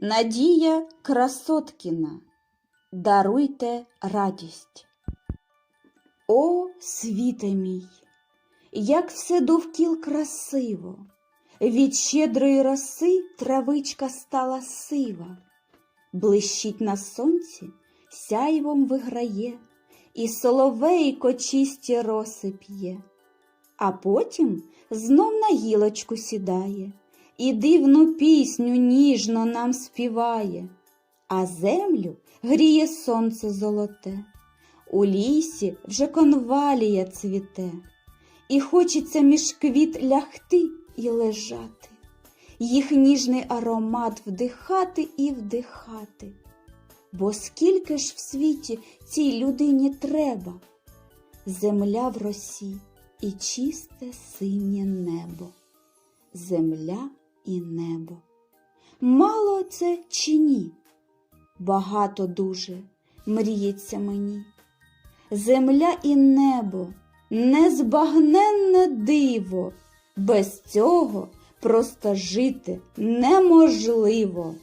Надія Красоткіна. Даруйте радість. О, світе мій, як все довкіл красиво, від щедрої роси травичка стала сива, блищить на сонці, сяйвом виграє, і соловейко чисті роси п'є, а потім знов на гілочку сідає і дивну пісню ніжно нам співає, а землю гріє сонце золоте. У лісі вже конвалія цвіте, і хочеться між квіт лягти і лежати, їх ніжний аромат вдихати і вдихати. Бо скільки ж в світі цій людині треба? Земля в росі і чисте синє небо, земля і небо. Мало це чи ні? Багато дуже мріється мені. Земля і небо, незбагненне диво, без цього просто жити неможливо.